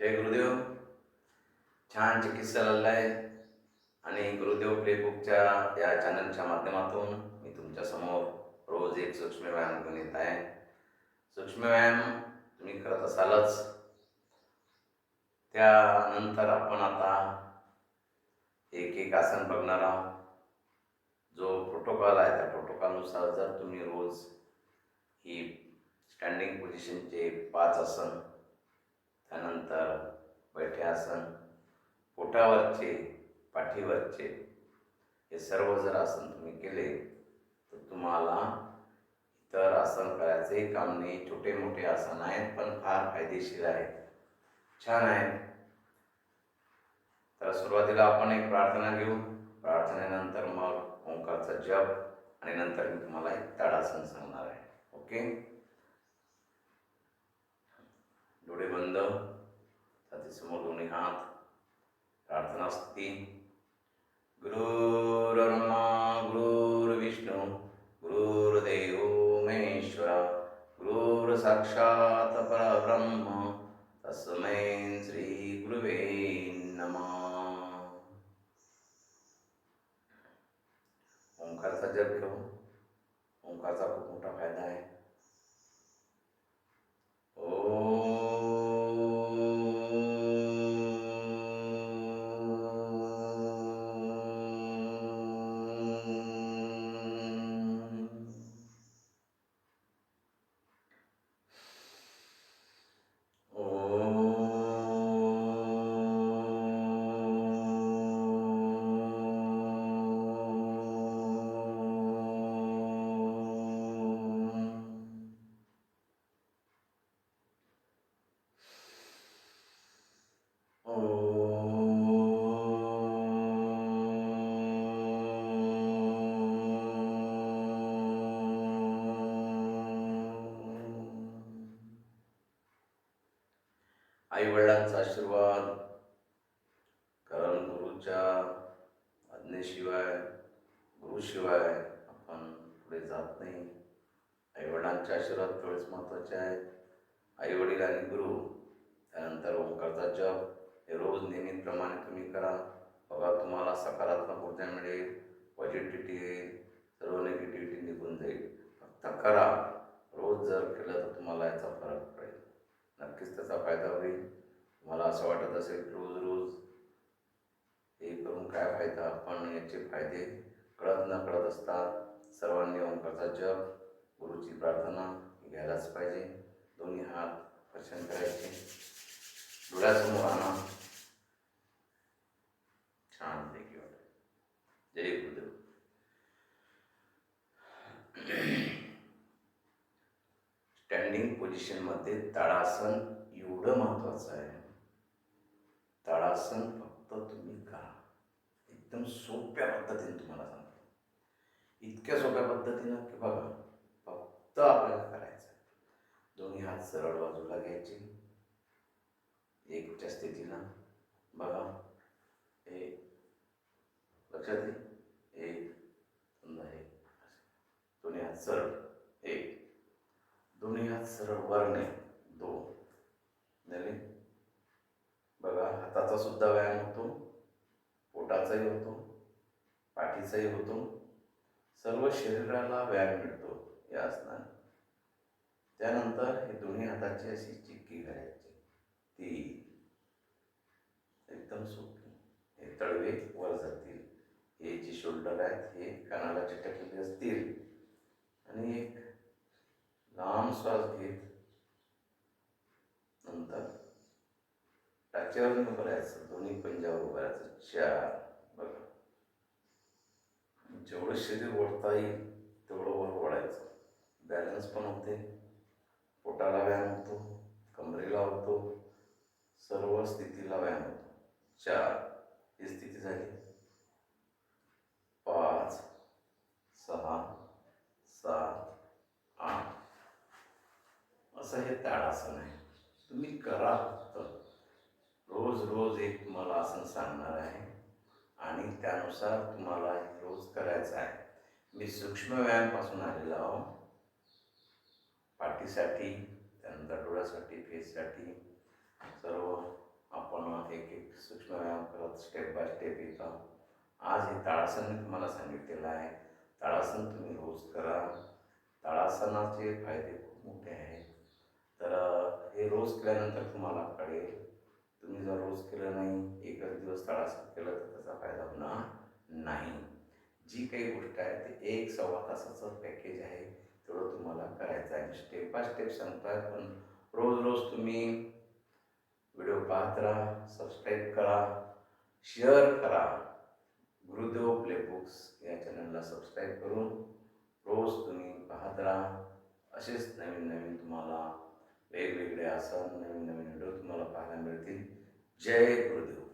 जय गुरुदेव. छान चिकित्सा चालला आहे आणि गुरुदेव प्लेबुकच्या या चॅनलच्या माध्यमातून मी तुमच्यासमोर रोज एक सूक्ष्म व्यायाम घेऊन येत आहे. सूक्ष्म व्यायाम तुम्ही करत असालच. त्यानंतर आपण आता एक एक आसन बघणार आहोत. जो प्रोटोकॉल आहे त्या प्रोटोकॉलनुसार जर तुम्ही रोज ही स्टँडिंग पोझिशनचे पाच आसन त्यानंतर बैठे आसन पोटावरचे पाठीवरचे हे सर्व जर आसन तुम्ही केले तर तुम्हाला इतर आसन करायचंही काम नाही. छोटे मोठे आसन आहेत पण फार फायदेशीर आहेत. छान आहेत. तर सुरुवातीला आपण एक प्रार्थना घेऊ. प्रार्थनेनंतर मग ओंकारचा जप आणि नंतर मी तुम्हाला एक ताडासन सांगणार आहे. ओके? डोळे बंद छातीसमोर दोन्ही हात प्रार्थना स्थिती गुरुर्ब्रह्मा गुरुर्विष्णू गुरुर्देव महेश्वरा गुरुर साक्षात परब्रह्म तस्मै श्री गुरुवे नमः ओंकारचा जप घेऊ ओंकारचा आई वडिलांचा आशीर्वाद कारण गुरुच्या आज्ञेशिवाय गुरुशिवाय आपण पुढे जात नाही. आई वडिलांचे आशीर्वाद तेवढेच महत्त्वाचे आहेत. आई वडील आणि गुरु त्यानंतर ओंकारचा जप हे रोज नेहमीप्रमाणे तुम्ही करा. बघा तुम्हाला सकारात्मक ऊर्जा मिळेल पॉझिटिव्हिटी येईल सर्व निगेटिव्हिटी निघून जाईल. फक्त करा. रोज जर केलं तर तुम्हाला याचा फरक पडेल नक्कीच त्याचा फायदा होईल. तुम्हाला असं वाटत असेल रोज रोज हे करून काय फायदा? पण याचे फायदे कळत न कळत असतात. सर्वांनी ओंकारचा जप गुरुची प्रार्थना घ्यायलाच पाहिजे. दोन्ही हात कर्षण करायचे. डोळ्यासमोर आणा छान पैकी वाटेल जय गुरुदेव स्टँडिंग पोझिशनमध्ये तळासन एवढं महत्त्वाचं आहे. तळासन फक्त तुम्ही करा. एकदम सोप्या पद्धतीने तुम्हाला सांगतो. इतक्या सोप्या पद्धतीनं की बघा फक्त आपल्याला करायचं आहे दोन्ही हात सरळ बाजूला घ्यायचे. एकच्या स्थितीनं बघा. एक लक्षात येईल एक समजा एक दोन्ही हात सरळ. सरळ वरणे दोन झाले बघा हाताचा सुद्धा व्यायाम होतो पोटाचाही होतो पाठीचाही होतो. सर्व शरीराला व्यायाम मिळतो या आसनाने. त्यानंतर हे दोन्ही हाताची अशी चिक्की करायची. ती एकदम सोपी. हे तळवे वर जातील. हे जे शोल्डर आहेत हे कानाला चिटकलेले असतील. आणि एक लांब श्वास घेत नंतर टाचेवर उभं राहायचं दोन्ही पंजावर उभं राहायचं चार बघा. जेवढं शरीर ओढता येईल तेवढं वर ओढायचं. बॅलन्स पण होते. पोटाला व्यायाम होतो कमरेला होतो सर्व स्थितीला व्यायाम होतो. चार ही स्थिती झाली. असं हे ताडासन आहे तुम्ही करा फक्त. रोज रोज एक तुम्हाला आसन सांगणार आहे. आणि त्यानुसार तुम्हाला हे रोज करायचं आहे. मी सूक्ष्म व्यायामपासून आलेलो आहो. पाठीसाठी त्यानंतर डोळ्यासाठी फेससाठी. सर्व आपण एक एक सूक्ष्म व्यायाम करत स्टेप बाय स्टेप येतो. आज हे ताळासन मी तुम्हाला सांगितलेलं आहे. ताळासन तुम्ही रोज करा. ताळासनाचे फायदे खूप मोठे आहेत. तर हे रोज केल्यानंतर तुम्हाला कळेल. तुम्ही जर रोज केलं नाही एकच दिवस ताळासन केलं तर त्याचा फायदा होणार नाही. जी काही गोष्ट आहे ते एक सव्वा तासाचं पॅकेज आहे. तेवढं तुम्हाला करायचं आहे. स्टेप बाय स्टेप सांगतोय पण रोज रोज तुम्ही व्हिडिओ पाहत राहा सबस्क्राईब करा शेअर करा. गुरुदेव प्लेबुक्स या चॅनलला सबस्क्राईब करून रोज तुम्ही पाहत राहा. असेच नवीन नवीन तुम्हाला वेगवेगळे आसन नवीन नवीन व्हिडिओ तुम्हाला पाहायला मिळतील. जय गुरुदेव.